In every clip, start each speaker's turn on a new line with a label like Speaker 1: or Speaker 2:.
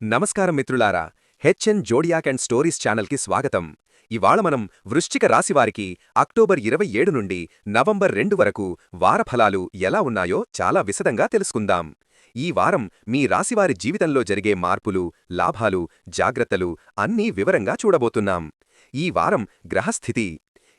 Speaker 1: నమస్కారం మిత్రులారా HN zodiac and stories ఛానల్కి స్వాగతం. ఇవాళ మనం వృశ్చిక రాశివారికి అక్టోబర్ ఇరవై ఏడు నుండి నవంబర్ రెండు వరకు వారఫలాలు ఎలా ఉన్నాయో చాలా విశదంగా తెలుసుకుందాం. ఈ వారం మీ రాశివారి జీవితంలో జరిగే మార్పులు లాభాలు జాగ్రత్తలు అన్నీ వివరంగా చూడబోతున్నాం. ఈ వారం గ్రహస్థితి.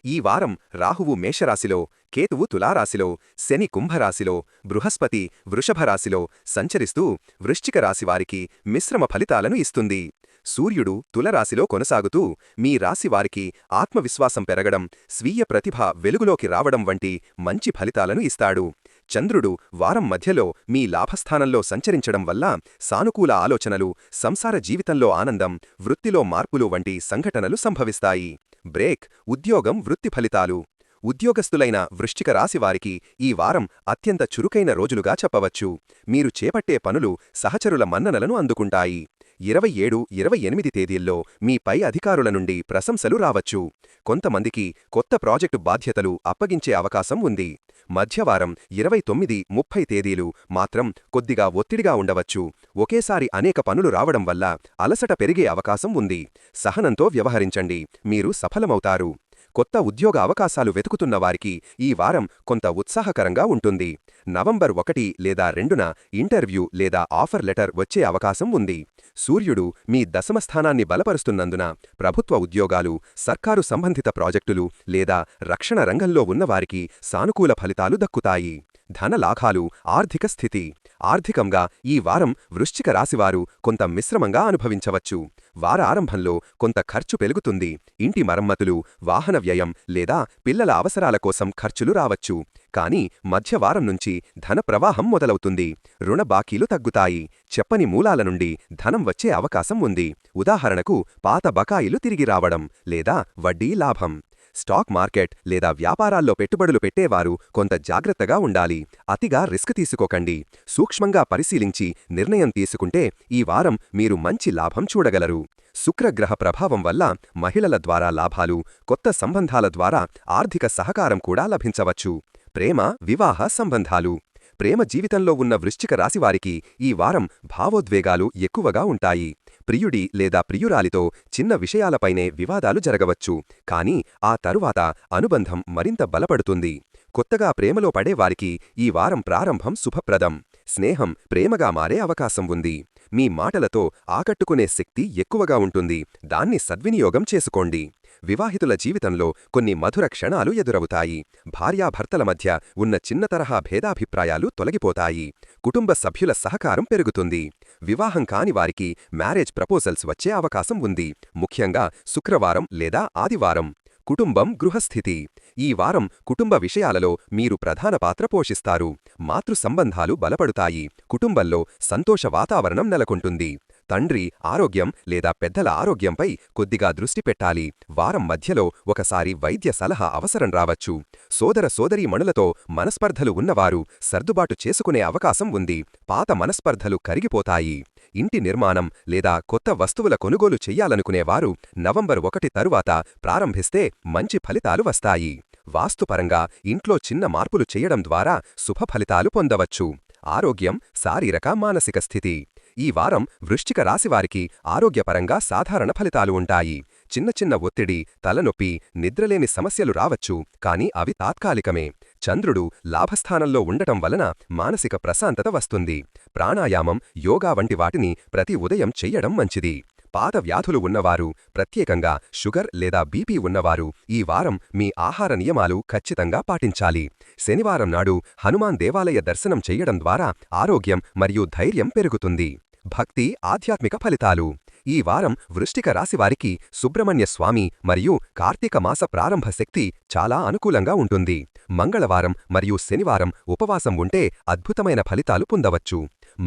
Speaker 1: ఈ వారం రాహువు మేషరాశిలో కేతువు తులారాశిలో శని కుంభరాశిలో బృహస్పతి వృషభరాశిలో సంచరిస్తూ వృశ్చిక రాశివారికి మిశ్రమ ఫలితాలను ఇస్తుంది. సూర్యుడు తులరాశిలో కొనసాగుతూ మీ రాశివారికి ఆత్మవిశ్వాసం పెరగడం స్వీయ ప్రతిభ వెలుగులోకి రావడం వంటి మంచి ఫలితాలను ఇస్తాడు. చంద్రుడు వారం మధ్యలో మీ లాభస్థానంలో సంచరించడం వల్ల సానుకూల ఆలోచనలు సంసార జీవితంలో ఆనందం వృత్తిలో మార్పులు వంటి సంఘటనలు సంభవిస్తాయి. బ్రేక్ ఉద్యోగం వృత్తి ఫలితాలు. ఉద్యోగస్తులైన వృశ్చిక రాశివారికి ఈ వారం అత్యంత చురుకైన రోజులుగా చెప్పవచ్చు. మీరు చేపట్టే పనులు సహచరుల మన్ననలను అందుకుంటాయి. ఇరవై ఏడు ఇరవై ఎనిమిది తేదీల్లో మీ పై అధికారుల నుండి ప్రశంసలు రావచ్చు. కొంతమందికి కొత్త ప్రాజెక్టు బాధ్యతలు అప్పగించే అవకాశం ఉంది. మధ్యవారం ఇరవై తొమ్మిది ముప్పై తేదీలు మాత్రం కొద్దిగా ఒత్తిడిగా ఉండవచ్చు. ఒకేసారి అనేక పనులు రావడం వల్ల అలసట పెరిగే అవకాశం ఉంది. సహనంతో వ్యవహరించండి. మీరు సఫలమవుతారు. కొత్త ఉద్యోగ అవకాశాలు వెతుకుతున్న వారికి ఈ వారం కొంత ఉత్సాహకరంగా ఉంటుంది. నవంబర్ ఒకటి లేదా రెండున ఇంటర్వ్యూ లేదా ఆఫర్ లెటర్ వచ్చే అవకాశం ఉంది. సూర్యుడు మీ దశమస్థానాన్ని బలపరుస్తున్నందున ప్రభుత్వ ఉద్యోగాలు సర్కారు సంబంధిత ప్రాజెక్టులు లేదా రక్షణ రంగంలో ఉన్నవారికి సానుకూల ఫలితాలు దక్కుతాయి. ధనలాభాలు ఆర్థిక స్థితి. ఆర్థికంగా ఈ వారం వృశ్చిక రాశివారు కొంత మిశ్రమంగా అనుభవించవచ్చు. వార ఆరంభంలో కొంత ఖర్చు పెరుగుతుంది. ఇంటి మరమ్మతులు వాహన వ్యయం లేదా పిల్లల అవసరాల కోసం ఖర్చులు రావచ్చు. కానీ మధ్యవారం నుంచి ధన ప్రవాహం మొదలవుతుంది. రుణ బాకీలు తగ్గుతాయి. చెప్పని మూలాల నుండి ధనం వచ్చే అవకాశం ఉంది. ఉదాహరణకు పాత బకాయిలు తిరిగి రావడం లేదా వడ్డీ లాభం. స్టాక్ మార్కెట్ లేదా వ్యాపారాల్లో పెట్టుబడులు పెట్టేవారు కొంత జాగ్రత్తగా ఉండాలి. అతిగా రిస్క్ తీసుకోకండి. సూక్ష్మంగా పరిశీలించి నిర్ణయం తీసుకుంటే ఈ వారం మీరు మంచి లాభం చూడగలరు. శుక్రగ్రహ ప్రభావం వల్ల మహిళల ద్వారా లాభాలు కొత్త సంబంధాల ద్వారా ఆర్థిక సహకారం కూడా లభించవచ్చు. ప్రేమ వివాహ సంబంధాలు. ప్రేమ జీవితంలో ఉన్న వృశ్చిక రాశివారికి ఈ వారం భావోద్వేగాలు ఎక్కువగా ఉంటాయి. ప్రియుడి లేదా ప్రియురాలితో చిన్న విషయాలపైనే వివాదాలు జరగవచ్చు. కానీ ఆ తరువాత అనుబంధం మరింత బలపడుతుంది. కొత్తగా ప్రేమలో పడేవారికి ఈ వారం ప్రారంభం శుభప్రదం. స్నేహం ప్రేమగా మారే అవకాశం ఉంది. మీ మాటలతో ఆకట్టుకునే శక్తి ఎక్కువగా ఉంటుంది. దాన్ని సద్వినియోగం చేసుకోండి. వివాహితుల జీవితంలో కొన్ని మధుర క్షణాలు ఎదురవుతాయి. భార్యాభర్తల మధ్య ఉన్న చిన్న తరహా భేదాభిప్రాయాలు తొలగిపోతాయి. కుటుంబ సభ్యుల సహకారం పెరుగుతుంది. వివాహం కాని వారికి మ్యారేజ్ ప్రపోజల్స్ వచ్చే అవకాశం ఉంది. ముఖ్యంగా శుక్రవారం లేదా ఆదివారం. కుటుంబం గృహస్థితి. ఈ వారం కుటుంబ విషయాలలో మీరు ప్రధాన పాత్ర పోషిస్తారు. మాతృ సంబంధాలు బలపడుతాయి. కుటుంబంలో సంతోష వాతావరణం నెలకొంటుంది. తండ్రి ఆరోగ్యం లేదా పెద్దల ఆరోగ్యంపై కొద్దిగా దృష్టి పెట్టాలి. వారం మధ్యలో ఒకసారి వైద్య సలహా అవసరం రావచ్చు. సోదర సోదరీమణులతో మనస్పర్ధలు ఉన్నవారు సర్దుబాటు చేసుకునే అవకాశం ఉంది. పాత మనస్పర్ధలు కరిగిపోతాయి. ఇంటి నిర్మాణం లేదా కొత్త వస్తువుల కొనుగోలు చెయ్యాలనుకునేవారు నవంబర్ ఒకటి తరువాత ప్రారంభిస్తే మంచి ఫలితాలు వస్తాయి. వాస్తుపరంగా ఇంట్లో చిన్న మార్పులు చేయడం ద్వారా శుభ ఫలితాలు పొందవచ్చు. ఆరోగ్యం శారీరక మానసిక స్థితి. ఈ వారం వృశ్చిక రాశివారికి ఆరోగ్యపరంగా సాధారణ ఫలితాలు ఉంటాయి. చిన్న చిన్న ఒత్తిడి తలనొప్పి నిద్రలేని సమస్యలు రావచ్చు కాని అవి తాత్కాలికమే. చంద్రుడు లాభస్థానంలో ఉండటం వలన మానసిక ప్రశాంతత వస్తుంది. ప్రాణాయామం యోగా వంటి వాటిని ప్రతి ఉదయం చెయ్యడం మంచిది. పాత వ్యాధులు ఉన్నవారు ప్రత్యేకంగా షుగర్ లేదా బీపీ ఉన్నవారు ఈ వారం మీ ఆహార నియమాలు ఖచ్చితంగా పాటించాలి. శనివారం నాడు హనుమాన్ దేవాలయ దర్శనం చెయ్యడం ద్వారా ఆరోగ్యం మరియు ధైర్యం పెరుగుతుంది. భక్తి ఆధ్యాత్మిక ఫలితాలు. ఈ వారం వృష్టిక రాశివారికి సుబ్రహ్మణ్య స్వామి మరియు కార్తీక మాస ప్రారంభ శక్తి చాలా అనుకూలంగా ఉంటుంది. మంగళవారం మరియు శనివారం ఉపవాసం ఉంటే అద్భుతమైన ఫలితాలు పొందవచ్చు.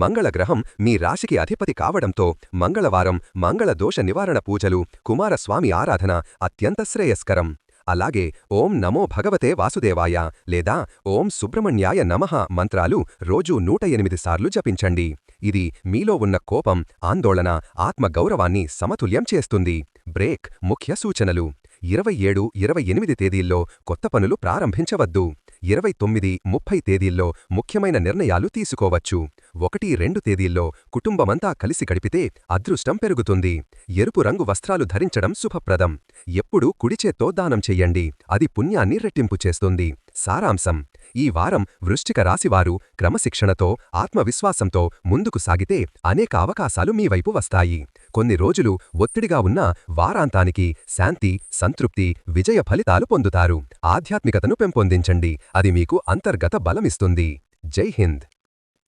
Speaker 1: మంగళగ్రహం మీ రాశికి అధిపతి కావడంతో మంగళవారం మంగళ దోష నివారణ పూజలు కుమారస్వామి ఆరాధన అత్యంత శ్రేయస్కరం. అలాగే ఓం నమో భగవతే వాసుదేవాయ లేదా ఓం సుబ్రహ్మణ్యాయ నమః మంత్రాలు రోజూ నూట ఎనిమిది సార్లు జపించండి. ఇది మీలో ఉన్న కోపం ఆందోళన ఆత్మగౌరవాన్ని సమతుల్యం చేస్తుంది. బ్రేక్ ముఖ్య సూచనలు. ఇరవై ఏడు ఇరవై ఎనిమిది తేదీల్లో కొత్త పనులు ప్రారంభించవద్దు. ఇరవై తొమ్మిది ముప్పై తేదీల్లో ముఖ్యమైన నిర్ణయాలు తీసుకోవచ్చు. ఒకటి రెండు తేదీల్లో కుటుంబమంతా కలిసి గడిపితే అదృష్టం పెరుగుతుంది. ఎరుపు రంగు వస్త్రాలు ధరించడం శుభప్రదం. ఎప్పుడూ కుడిచేత్తో దానం చెయ్యండి అది పుణ్యాన్ని రెట్టింపు చేస్తుంది. సారాంశం. ఈ వారం వృశ్చిక రాశివారు క్రమశిక్షణతో ఆత్మవిశ్వాసంతో ముందుకు సాగితే అనేక అవకాశాలు మీ వైపు వస్తాయి. కొన్ని రోజులు ఒత్తిడిగా ఉన్నా వారాంతానికి శాంతి సంతృప్తి విజయ ఫలితాలు పొందుతారు. ఆధ్యాత్మికతను పెంపొందించండి. అది మీకు అంతర్గత బలమిస్తుంది. జై హింద్!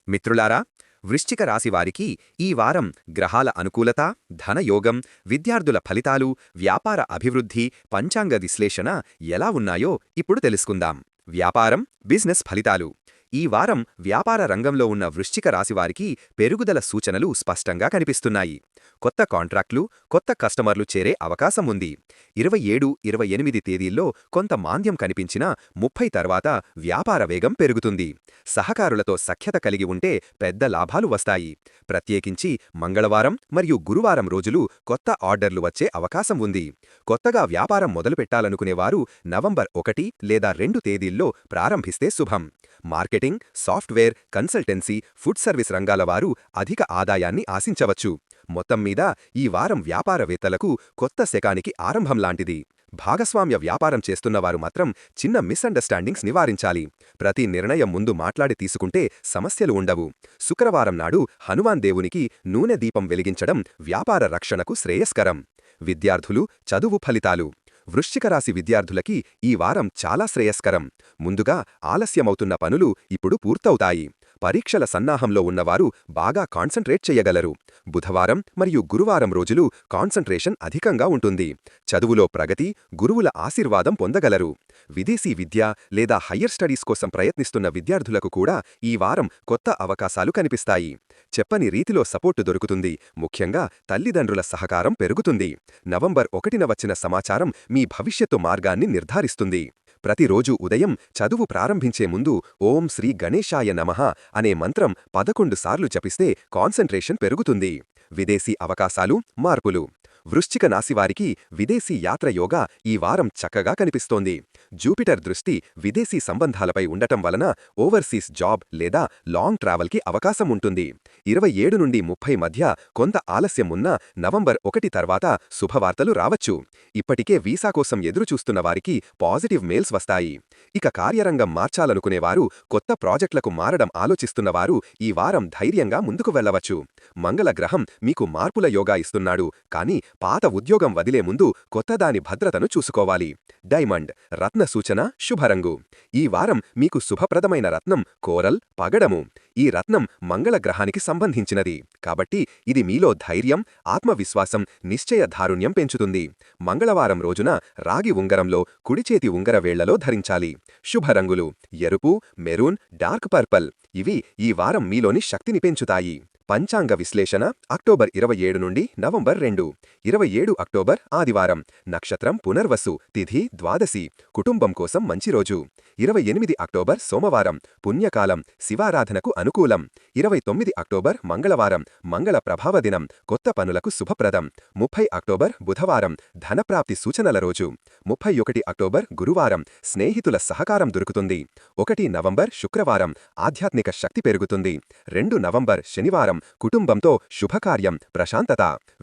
Speaker 1: మిత్రులారా వృశ్చిక రాశివారికి ఈ వారం గ్రహాల అనుకూలత ధనయోగం విద్యార్థుల ఫలితాలు వ్యాపార అభివృద్ధి పంచాంగ విశ్లేషణ ఎలా ఉన్నాయో ఇప్పుడు తెలుసుకుందాం. వ్యాపారం బిజినెస్ ఫలితాలు. ఈ వారం వ్యాపార రంగంలో ఉన్న వృశ్చిక రాశివారికి పెరుగుదల సూచనలు స్పష్టంగా కనిపిస్తున్నాయి. కొత్త కాంట్రాక్ట్లు కొత్త కస్టమర్లు చేరే అవకాశం ఉంది. ఇరవై ఏడు ఇరవై ఎనిమిది తేదీల్లో కొంత మాంద్యం కనిపించినా ముప్పై తర్వాత వ్యాపార వేగం పెరుగుతుంది. సహకారులతో సఖ్యత కలిగి ఉంటే పెద్ద లాభాలు వస్తాయి. ప్రత్యేకించి మంగళవారం మరియు గురువారం రోజులు కొత్త ఆర్డర్లు వచ్చే అవకాశం ఉంది. కొత్తగా వ్యాపారం మొదలుపెట్టాలనుకునేవారు నవంబర్ ఒకటి లేదా రెండు తేదీల్లో ప్రారంభిస్తే శుభం. Market marketing software consultancy food service రంగాల వారు అధిక ఆదాయాన్ని ఆశించవచ్చు. మొత్తం మీద ఈ వారం వ్యాపారవేత్తలకు కొత్త శకానికి ఆరంభం లాంటిది. భాగస్వామ్య వ్యాపారం చేస్తున్నవారు మాత్రం చిన్న మిస్అండర్స్టాండింగ్స్ నివారించాలి. ప్రతి నిర్ణయం ముందు మాట్లాడి తీసుకుంటే సమస్యలు ఉండవు. శుక్రవారం నాడు హనుమాన్ దేవునికి నూనె దీపం వెలిగించడం వ్యాపార రక్షణకు శ్రేయస్కరం. విద్యార్థులు చదువు ఫలితాలు. వృశ్చికరాశి విద్యార్థులకి ఈ వారం చాలా శ్రేయస్కరం. ముందుగా ఆలస్యమవుతున్న పనులు ఇప్పుడు పూర్తవుతాయి. పరీక్షల సన్నాహంలో ఉన్నవారు బాగా కాన్సంట్రేట్ చెయ్యగలరు బుధవారం మరియు గురువారం రోజులు కాన్సంట్రేషన్ అధికంగా ఉంటుంది. చదువులో ప్రగతి గురువుల ఆశీర్వాదం పొందగలరు. విదేశీ విద్య లేదా హయ్యర్ స్టడీస్ కోసం ప్రయత్నిస్తున్న విద్యార్థులకు కూడా ఈ వారం కొత్త అవకాశాలు కనిపిస్తాయి. చెప్పని రీతిలో సపోర్టు దొరుకుతుంది. ముఖ్యంగా తల్లిదండ్రుల సహకారం పెరుగుతుంది. నవంబర్ ఒకటిన వచ్చిన సమాచారం మీ భవిష్యత్తు మార్గాన్ని నిర్ధారిస్తుంది. ప్రతిరోజు ఉదయం చదువు ప్రారంభించే ముందు ఓం శ్రీ గణేశాయ నమః అనే మంత్రం పదకొండు సార్లు జపిస్తే కాన్సంట్రేషన్ పెరుగుతుంది. విదేశీ అవకాశాలు మార్పులు. వృశ్చిక నాసివారికి విదేశీ యాత్ర యోగా ఈ వారం చక్కగా కనిపిస్తోంది. జూపిటర్ దృష్టి విదేశీ సంబంధాలపై ఉండటం వలన ఓవర్సీస్ జాబ్ లేదా లాంగ్ ట్రావెల్కి అవకాశం ఉంటుంది. ఇరవై ఏడు నుండి ముప్పై మధ్య కొంత ఆలస్యం ఉన్నా నవంబర్ ఒకటి తర్వాత శుభవార్తలు రావచ్చు. ఇప్పటికే వీసా కోసం ఎదురుచూస్తున్న వారికి పాజిటివ్ మెయిల్స్ వస్తాయి. ఇక కార్యరంగం మార్చాలనుకునేవారు కొత్త ప్రాజెక్టులకు మారడం ఆలోచిస్తున్నవారు ఈ వారం ధైర్యంగా ముందుకు వెళ్ళవచ్చు మంగళ గ్రహం మీకు మార్పుల యోగా ఇస్తున్నాడు. కానీ పాత ఉద్యోగం వదిలే ముందు కొత్తదాని భద్రతను చూసుకోవాలి. డైమండ్ రత్న సూచన శుభరంగు. ఈ వారం మీకు శుభప్రదమైన రత్నం కోరల్ పగడము. ఈ రత్నం మంగళగ్రహానికి సంబంధించినది. కాబట్టి ఇది మీలో ధైర్యం ఆత్మవిశ్వాసం నిశ్చయధారుణ్యం పెంచుతుంది. మంగళవారం రోజున రాగి ఉంగరంలో కుడిచేతి ఉంగరవేళ్ళలో ధరించాలి. శుభరంగులు ఎరుపు మెరూన్ డార్క్ పర్పల్. ఇవి ఈ వారం మీలోని శక్తిని పెంచుతాయి. పంచాంగ విశ్లేషణ అక్టోబర్ ఇరవై ఏడు నుండి నవంబర్ రెండు. ఇరవై ఏడు అక్టోబర్ ఆదివారం. నక్షత్రం పునర్వసు. తిథి ద్వాదశి. కుటుంబం కోసం మంచి రోజు. ఇరవై ఎనిమిది అక్టోబర్ సోమవారం పుణ్యకాలం శివారాధనకు అనుకూలం. ఇరవై తొమ్మిది అక్టోబర్ మంగళవారం మంగళ ప్రభావ దినం కొత్త పనులకు శుభప్రదం. ముప్పై అక్టోబర్ బుధవారం ధనప్రాప్తి సూచనల రోజు. ముప్పై ఒకటి అక్టోబర్ గురువారం స్నేహితుల సహకారం దొరుకుతుంది. ఒకటి నవంబర్ శుక్రవారం ఆధ్యాత్మిక శక్తి పెరుగుతుంది. రెండు నవంబర్ శనివారం కుటుంబంతో శుభకార్యం ప్రశాంతత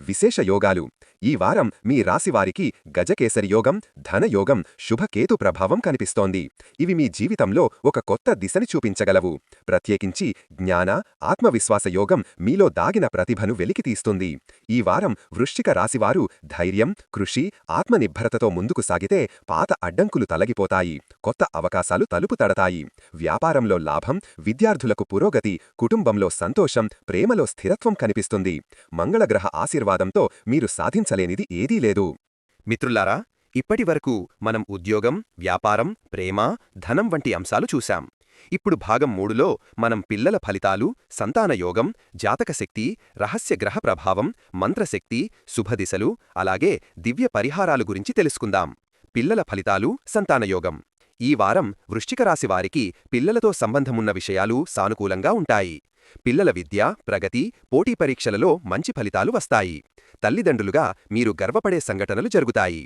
Speaker 1: విశేష యోగాలు. ఈ వారం మీ రాశివారికి గజకేసరి యోగం ధనయోగం శుభకేతు ప్రభావం కనిపిస్తోంది. ఇవి మీ జీవితంలో ఒక కొత్త దిశని చూపించగలవు. ప్రత్యేకించి జ్ఞాన ఆత్మవిశ్వాస యోగం మీలో దాగిన ప్రతిభను వెలికితీస్తుంది ఈ వారం వృశ్చిక రాశివారు ధైర్యం కృషి ఆత్మనిర్భరతతో ముందుకు సాగితే పాత అడ్డంకులు తలగిపోతాయి కొత్త అవకాశాలు తలుపు తడతాయి. వ్యాపారంలో లాభం విద్యార్థులకు పురోగతి కుటుంబంలో సంతోషం ప్రేమలో స్థిరత్వం కనిపిస్తుంది. మంగళగ్రహ ఆశీర్వాదంతో మీరు సాధించలేనిది ఏదీ లేదు. మిత్రులారా ఇప్పటివరకు మనం ఉద్యోగం వ్యాపారం ప్రేమ ధనం వంటి అంశాలు చూశాం. ఇప్పుడు భాగం మూడులో మనం పిల్లల ఫలితాలు సంతానయోగం జాతకశక్తి రహస్య గ్రహ ప్రభావం మంత్రశక్తి శుభదిశలు అలాగే దివ్య పరిహారాలు గురించి తెలుసుకుందాం. పిల్లల ఫలితాలు సంతానయోగం ఈ వారం వృశ్చికరాశివారికి పిల్లలతో సంబంధమున్న విషయాలు సానుకూలంగా ఉంటాయి. పిల్లల విద్య ప్రగతి పోటీ పరీక్షలలో మంచి ఫలితాలు వస్తాయి. తల్లిదండ్రులుగా మీరు గర్వపడే సంఘటనలు జరుగుతాయి.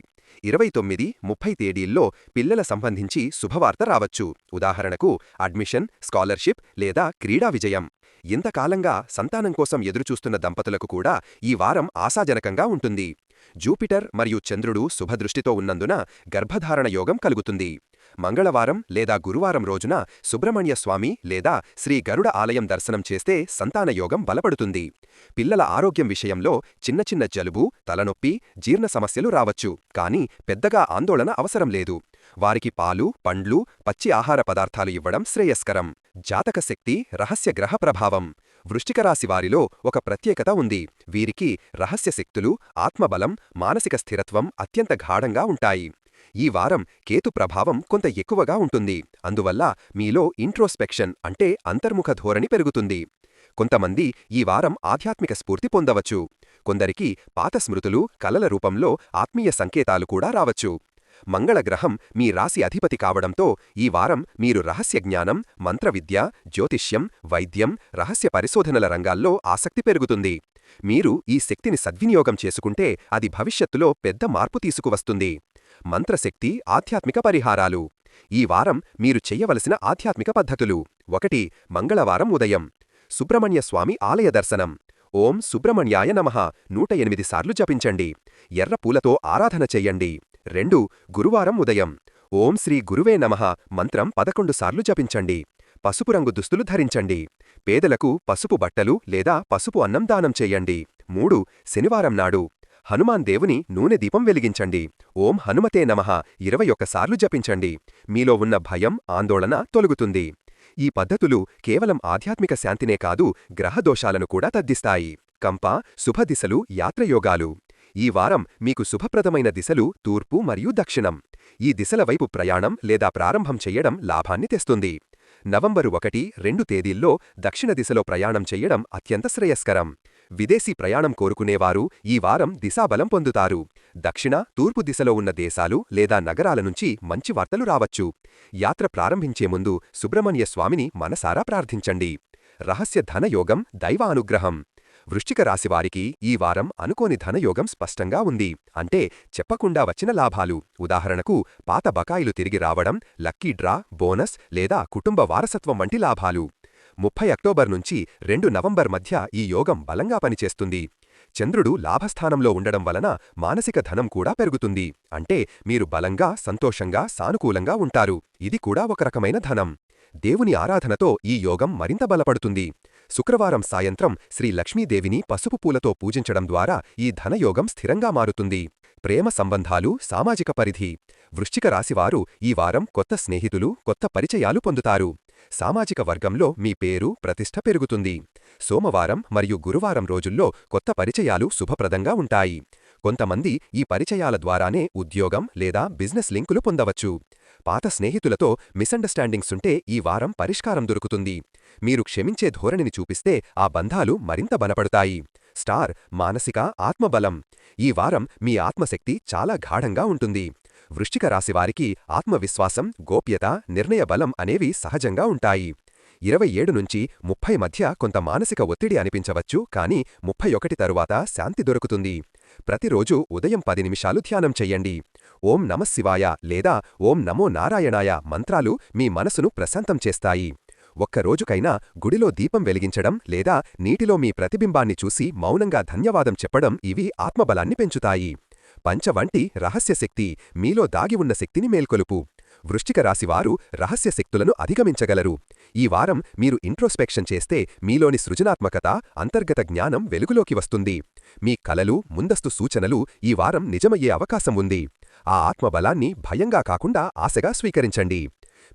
Speaker 1: ఇరవై తొమ్మిది ముప్పై తేదీల్లో పిల్లల సంబంధించి శుభవార్త రావచ్చు. ఉదాహరణకు అడ్మిషన్ స్కాలర్షిప్ లేదా క్రీడా విజయం. ఇంతకాలంగా సంతానం కోసం ఎదురుచూస్తున్న దంపతులకు కూడా ఈ వారం ఆశాజనకంగా ఉంటుంది. జూపిటర్ మరియు చంద్రుడు శుభదృష్టితో ఉన్నందున గర్భధారణ యోగం కలుగుతుంది. మంగళవారం లేదా గురువారం రోజున సుబ్రహ్మణ్య స్వామి లేదా శ్రీ గరుడ ఆలయం దర్శనం చేస్తే సంతానయోగం బలపడుతుంది. పిల్లల ఆరోగ్యం విషయంలో చిన్న చిన్న జలుబు తలనొప్పి జీర్ణ సమస్యలు రావచ్చు. కాని పెద్దగా ఆందోళన అవసరం లేదు. వారికి పాలు పండ్లు పచ్చి ఆహార పదార్థాలు ఇవ్వడం శ్రేయస్కరం. జాతక శక్తి రహస్య గ్రహ ప్రభావం. వృష్టికరాశి వారిలో ఒక ప్రత్యేకత ఉంది. వీరికి రహస్య శక్తులు ఆత్మబలం మానసిక స్థిరత్వం అత్యంత గాఢంగా ఉంటాయి. ఈ వారం కేతు ప్రభావం కొంత ఎక్కువగా ఉంటుంది. అందువల్ల మీలో ఇంట్రోస్పెక్షన్ అంటే అంతర్ముఖ ధోరణి పెరుగుతుంది. కొంతమంది ఈ వారం ఆధ్యాత్మిక స్ఫూర్తి పొందవచ్చు. కొందరికి పాత స్మృతులు కలల రూపంలో ఆత్మీయ సంకేతాలు కూడా రావచ్చు. మంగళగ్రహం మీ రాశి అధిపతి కావడంతో ఈ వారం మీరు రహస్య జ్ఞానం మంత్రవిద్య జ్యోతిష్యం వైద్యం రహస్య పరిశోధనల రంగాల్లో ఆసక్తి పెరుగుతుంది. మీరు ఈ శక్తిని సద్వినియోగం చేసుకుంటే అది భవిష్యత్తులో పెద్ద మార్పు తీసుకువస్తుంది. మంత్రశక్తి ఆధ్యాత్మిక పరిహారాలు. ఈ వారం మీరు చెయ్యవలసిన ఆధ్యాత్మిక పద్ధతులు. ఒకటి మంగళవారం ఉదయం. సుబ్రహ్మణ్య స్వామి ఆలయ దర్శనం. ఓం సుబ్రహ్మణ్యాయ నమః. నూట ఎనిమిది సార్లు జపించండి. ఎర్ర పూలతో ఆరాధన చెయ్యండి రెండు గురువారం ఉదయం. ఓం శ్రీ గురువే నమః. మంత్రం పదకొండు సార్లు జపించండి. పసుపు రంగు దుస్తులు ధరించండి. పేదలకు పసుపు బట్టలు లేదా పసుపు అన్నం దానం చెయ్యండి మూడు శనివారం నాడు. హనుమాన్ దేవుని నూనె దీపం వెలిగించండి. ఓం హనుమతే నమః. ఇరవై ఒక్కసార్లు జపించండి. మీలో ఉన్న భయం ఆందోళన తొలగుతుంది. ఈ పద్ధతులు కేవలం ఆధ్యాత్మిక శాంతినే కాదు గ్రహదోషాలను కూడా తద్దిస్తాయి కంప శుభదిశలు యాత్రయోగాలు. ఈ వారం మీకు శుభప్రదమైన దిశలు తూర్పు మరియు దక్షిణం. ఈ దిశల వైపు ప్రయాణం లేదా ప్రారంభం చెయ్యడం లాభాన్ని తెస్తుంది. నవంబరు ఒకటి రెండు తేదీల్లో దక్షిణ దిశలో ప్రయాణం చెయ్యడం అత్యంత శ్రేయస్కరం. విదేశీ ప్రయాణం కోరుకునేవారు ఈ వారం దిశాబలం పొందుతారు. దక్షిణ తూర్పు దిశలో ఉన్న దేశాలు లేదా నగరాల నుంచి మంచి వార్తలు రావచ్చు. యాత్ర ప్రారంభించే ముందు సుబ్రహ్మణ్య స్వామిని మనసారా ప్రార్థించండి. రహస్య ధనయోగం దైవ అనుగ్రహం. వృశ్చిక రాశివారికి ఈ వారం అనుకోని ధనయోగం స్పష్టంగా ఉంది. అంటే చెప్పకుండా వచ్చిన లాభాలు. ఉదాహరణకు పాత బకాయిలు తిరిగి రావడం లక్కీ డ్రా బోనస్ లేదా కుటుంబ వారసత్వం వంటి లాభాలు. ముప్పై అక్టోబర్ నుంచి రెండు నవంబర్ మధ్య ఈ యోగం బలంగా పనిచేస్తుంది. చంద్రుడు లాభస్థానంలో ఉండడం వలన మానసిక ధనం కూడా పెరుగుతుంది. అంటే మీరు బలంగా సంతోషంగా సానుకూలంగా ఉంటారు. ఇది కూడా ఒక రకమైన ధనం. దేవుని ఆరాధనతో ఈ యోగం మరింత బలపడుతుంది. శుక్రవారం సాయంత్రం శ్రీ లక్ష్మీదేవిని పసుపు పూలతో పూజించడం ద్వారా ఈ ధనయోగం స్థిరంగా మారుతుంది. ప్రేమ సంబంధాలు సామాజిక పరిధి. వృశ్చిక రాశివారు ఈ వారం కొత్త స్నేహితులు కొత్త పరిచయాలు పొందుతారు. సామాజిక వర్గంలో మీ పేరు ప్రతిష్ట పెరుగుతుంది. సోమవారం మరియు గురువారం రోజుల్లో కొత్త పరిచయాలు శుభప్రదంగా ఉంటాయి. కొంతమంది ఈ పరిచయాల ద్వారానే ఉద్యోగం లేదా బిజినెస్ లింకులు పొందవచ్చు. పాత స్నేహితులతో మిస్అండర్స్టాండింగ్సుంటే ఈ వారం పరిష్కారం దొరుకుతుంది. మీరు క్షమించే ధోరణిని చూపిస్తే ఆ బంధాలు మరింత బలపడతాయి. స్టార్ మానసిక ఆత్మబలం. ఈ వారం మీ ఆత్మశక్తి చాలా గాఢంగా ఉంటుంది. వృశ్చిక రాశివారికి ఆత్మవిశ్వాసం గోప్యత నిర్ణయ బలం అనేవి సహజంగా ఉంటాయి. ఇరవై ఏడు నుంచి ముప్పై మధ్య కొంత మానసిక ఒత్తిడి అనిపించవచ్చు కానీ ముప్పై ఒకటి తరువాత శాంతి దొరుకుతుంది. ప్రతిరోజు ఉదయం పది నిమిషాలు ధ్యానం చెయ్యండి. ఓం నమశివాయ లేదా ఓం నమో నారాయణాయ మంత్రాలు మీ మనసును ప్రశాంతం చేస్తాయి. ఒక్కరోజుకైనా గుడిలో దీపం వెలిగించడం లేదా నీటిలో మీ ప్రతిబింబాన్ని చూసి మౌనంగా ధన్యవాదం చెప్పడం ఇవి ఆత్మబలాన్ని పెంచుతాయి. పంచవంటి రహస్యశక్తి మీలో దాగి ఉన్న శక్తిని మేల్కొలుపు. వృశ్చిక రాశివారు రహస్య శక్తులను అధిగమించగలరు. ఈ వారం మీరు ఇంట్రోస్పెక్షన్ చేస్తే మీలోని సృజనాత్మకత అంతర్గత జ్ఞానం వెలుగులోకి వస్తుంది. మీ కలలు ముందస్తు సూచనలు ఈ వారం నిజమయ్యే అవకాశం ఉంది. ఆ ఆత్మబలాన్ని భయంగా కాకుండా ఆశగా స్వీకరించండి.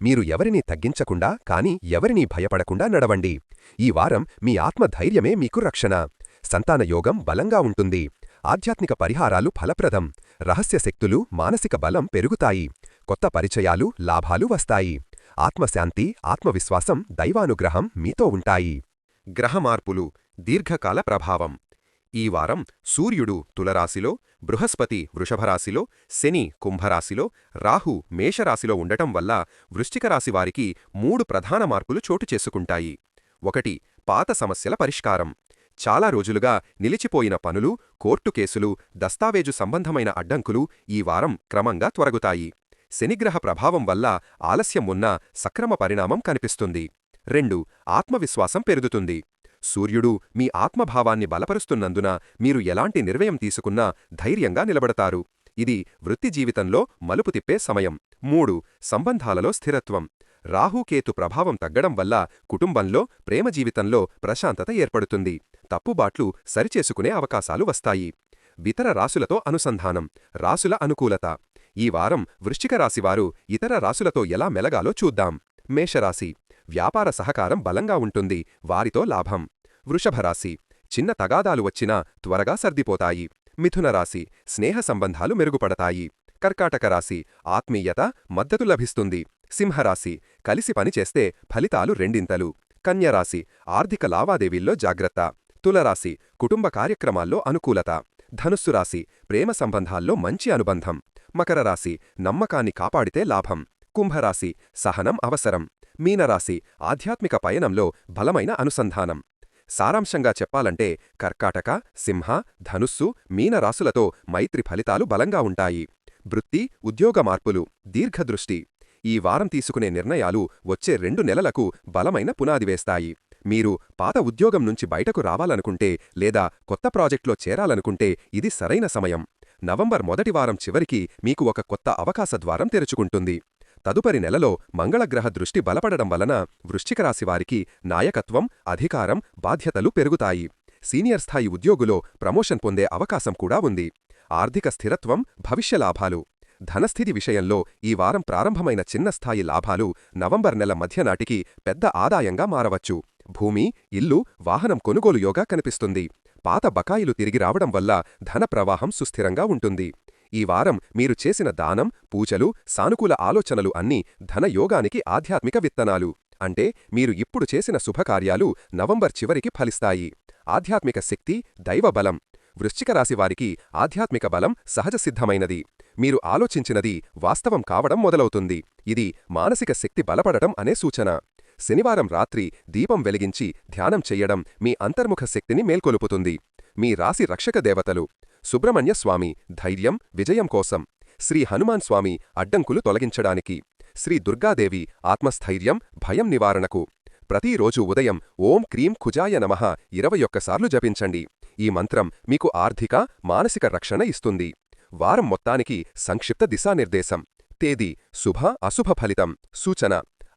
Speaker 1: మీరు ఎవరినీ తగ్గించకుండా కాని ఎవరినీ భయపడకుండా నడవండి. ఈ వారం మీ ఆత్మధైర్యమే మీకు రక్షణ. సంతానయోగం బలంగా ఉంటుంది. ఆధ్యాత్మిక పరిహారాలు ఫలప్రదం. రహస్య శక్తులు మానసిక బలం పెరుగుతాయి. కొత్త పరిచయాలు లాభాలు వస్తాయి. ఆత్మశాంతి ఆత్మవిశ్వాసం దైవానుగ్రహం మీతో ఉంటాయి. గ్రహమార్పులు దీర్ఘకాల ప్రభావం. ఈ వారం సూర్యుడు తులరాశిలో బృహస్పతి వృషభరాశిలో శని కుంభరాశిలో రాహు మేషరాశిలో ఉండటం వల్ల వృశ్చికరాశివారికి మూడు ప్రధాన మార్పులు చోటు చేసుకుంటాయి. ఒకటి పాత సమస్యల పరిష్కారం. చాలా రోజులుగా నిలిచిపోయిన పనులు కోర్టు కేసులు దస్తావేజు సంబంధమైన అడ్డంకులు ఈ వారం క్రమంగా త్వరగుతాయి. శనిగ్రహ ప్రభావం వల్ల ఆలస్యం ఉన్నా సక్రమ పరిణామం కనిపిస్తుంది. రెండు ఆత్మవిశ్వాసం పెరుగుతుంది. సూర్యుడు మీ ఆత్మభావాన్ని బలపరుస్తున్నందున మీరు ఎలాంటి నిర్ణయం తీసుకున్నా ధైర్యంగా నిలబడతారు. ఇది వృత్తి జీవితంలో మలుపు తిప్పే సమయం. మూడు సంబంధాలలో స్థిరత్వం. రాహుకేతు ప్రభావం తగ్గడం వల్ల కుటుంబంలో ప్రేమ జీవితంలో ప్రశాంతత ఏర్పడుతుంది. తప్పుబాట్లు సరిచేసుకునే అవకాశాలు వస్తాయి. ఇతర రాసులతో అనుసంధానం రాసుల అనుకూలత. ఈ వారం వృశ్చిక రాశివారు ఇతర రాసులతో ఎలా మెలగాలో చూద్దాం. మేషరాశి వ్యాపార సహకారం బలంగా ఉంటుంది వారితో లాభం. వృషభరాశి చిన్న తగాదాలు వచ్చినా త్వరగా సర్దిపోతాయి. మిథునరాశి స్నేహ సంబంధాలు మెరుగుపడతాయి. కర్కాటక రాశి ఆత్మీయత మద్దతు లభిస్తుంది. సింహరాశి. కలిసి పనిచేస్తే ఫలితాలు రెండింతలు. కన్యరాశి ఆర్థిక లావాదేవీల్లో జాగ్రత్త. తులరాశి కుటుంబ కార్యక్రమాల్లో అనుకూలత. ధనుస్సు రాశి ప్రేమ సంబంధాల్లో మంచి అనుబంధం. మకర రాశి నమ్మకాన్ని కాపాడితే లాభం. కుంభరాశి సహనం అవసరం. మీనరాశి ఆధ్యాత్మిక పయనంలో బలమైన అనుసంధానం. సారాంశంగా చెప్పాలంటే కర్కాటక సింహ ధనుస్సు మీనరాశులతో మైత్రి ఫలితాలు బలంగా ఉంటాయి. వృత్తి ఉద్యోగ మార్పులు దీర్ఘదృష్టి. ఈ వారం తీసుకునే నిర్ణయాలు వచ్చే రెండు నెలలకు బలమైన పునాదివేస్తాయి మీరు పాత ఉద్యోగం నుంచి బయటకు రావాలనుకుంటే లేదా కొత్త ప్రాజెక్ట్లో చేరాలనుకుంటే ఇది సరైన సమయం. నవంబర్ మొదటి వారం చివరికి మీకు ఒక కొత్త అవకాశ ద్వారం తెరుచుకుంటుంది. తదుపరి నెలలో మంగళగ్రహ దృష్టి బలపడడం వలన వృశ్చికరాశివారికి నాయకత్వం అధికారం బాధ్యతలు పెరుగుతాయి. సీనియర్ స్థాయి ఉద్యోగులో ప్రమోషన్ పొందే అవకాశం కూడా ఉంది. ఆర్థిక స్థిరత్వం భవిష్యలాభాలు ధనస్థితి విషయంలో ఈ వారం ప్రారంభమైన చిన్న స్థాయి లాభాలు నవంబర్ నెల మధ్యనాటికి పెద్ద ఆదాయంగా మారవచ్చు. భూమి ఇల్లు వాహనం కొనుగోలు యోగా కనిపిస్తుంది. పాత బకాయిలు తిరిగి రావడం వల్ల ధన ప్రవాహం సుస్థిరంగా ఉంటుంది. ఈ వారం మీరు చేసిన దానం పూజలు సానుకూల ఆలోచనలు అన్నీ ధనయోగానికి ఆధ్యాత్మిక విత్తనాలు. అంటే మీరు ఇప్పుడు చేసిన శుభకార్యాలు నవంబర్ చివరికి ఫలిస్తాయి. ఆధ్యాత్మిక శక్తి దైవబలం. వృశ్చిక రాశివారికి ఆధ్యాత్మిక బలం సహజసిద్ధమైనది మీరు ఆలోచించినది వాస్తవం కావడం మొదలవుతుంది. ఇది మానసిక శక్తి బలపడటం అనే సూచన. శనివారం రాత్రి దీపం వెలిగించి ధ్యానం చెయ్యడం మీ అంతర్ముఖ శక్తిని మేల్కొలుపుతుంది. మీ రాశి రక్షక దేవతలు. సుబ్రహ్మణ్య స్వామి ధైర్యం విజయం కోసం. శ్రీ హనుమాన్ స్వామి అడ్డంకులు తొలగించడానికి. శ్రీ దుర్గాదేవి ఆత్మస్థైర్యం భయం నివారణకు. ప్రతిరోజు ఉదయం ఓం క్రీం ఖుజాయ నమః ఇరవై ఒక్కసార్లు జపించండి. ఈ మంత్రం మీకు ఆర్థిక మానసిక రక్షణ ఇస్తుంది. వారం మొత్తానికి సంక్షిప్త దిశానిర్దేశం. తేదీ శుభ అశుభ ఫలితం. సూచన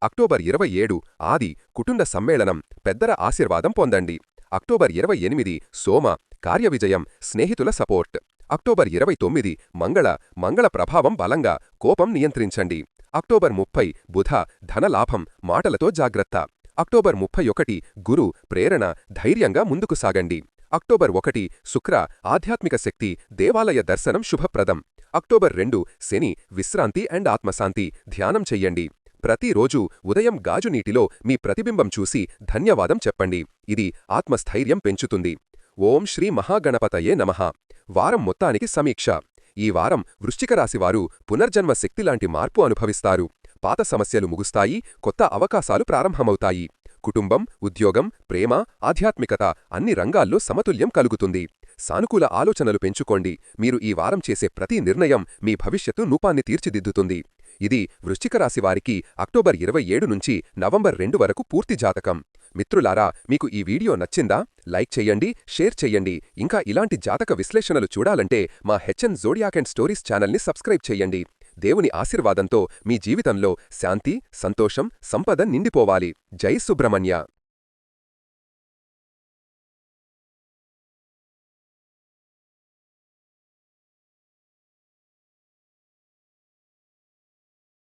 Speaker 1: అక్టోబర్ ఇరవై ఏడు ఆది కుటుంబ సమ్మేళనం పెద్దల ఆశీర్వాదం పొందండి. అక్టోబర్ ఇరవై ఎనిమిది సోమ కార్యవిజయం స్నేహితుల సపోర్ట్. అక్టోబర్ ఇరవై తొమ్మిది మంగళ మంగళ ప్రభావం బలంగా కోపం నియంత్రించండి. అక్టోబర్ ముప్పై బుధ ధనలాభం మాటలతో జాగ్రత్త. అక్టోబర్ ముప్పై ఒకటి గురు ప్రేరణ ధైర్యంగా ముందుకు సాగండి. అక్టోబర్ ఒకటి శుక్ర ఆధ్యాత్మిక శక్తి దేవాలయ దర్శనం శుభప్రదం. అక్టోబర్ రెండు శని విశ్రాంతి అండ్ ఆత్మశాంతి. ధ్యానం చెయ్యండి. ప్రతిరోజూ ఉదయం గాజునీటిలో మీ ప్రతిబింబం చూసి ధన్యవాదం చెప్పండి. ఇది ఆత్మస్థైర్యం పెంచుతుంది. ఓం శ్రీ మహాగణపతయే నమః. వారం మొత్తానికి సమీక్ష. ఈ వారం వృశ్చికరాశివారు పునర్జన్మ శక్తిలాంటి మార్పు అనుభవిస్తారు. పాత సమస్యలు ముగుస్తాయి కొత్త అవకాశాలు ప్రారంభమవుతాయి. కుటుంబం ఉద్యోగం ప్రేమ ఆధ్యాత్మికత అన్ని రంగాల్లో సమతుల్యం కలుగుతుంది. సానుకూల ఆలోచనలు పెంచుకోండి. మీరు ఈ వారం చేసే ప్రతి నిర్ణయం మీ భవిష్యత్తు నూపాన్ని తీర్చిదిద్దుతుంది. ఇది వృశ్చికరాశివారికి అక్టోబర్ ఇరవై ఏడు నుంచి నవంబర్ రెండు వరకు పూర్తి జాతకం. మిత్రులారా మీకు ఈ వీడియో నచ్చిందా? లైక్ చెయ్యండి షేర్ చెయ్యండి ఇంకా ఇలాంటి జాతక విశ్లేషణలు చూడాలంటే మా హెచ్ఎన్ జోడియాక్ అండ్ స్టోరీస్ ఛానల్ని సబ్స్క్రైబ్ చెయ్యండి దేవుని ఆశీర్వాదంతో మీ జీవితంలో శాంతి సంతోషం సంపద నిండిపోవాలి. జై సుబ్రహ్మణ్య.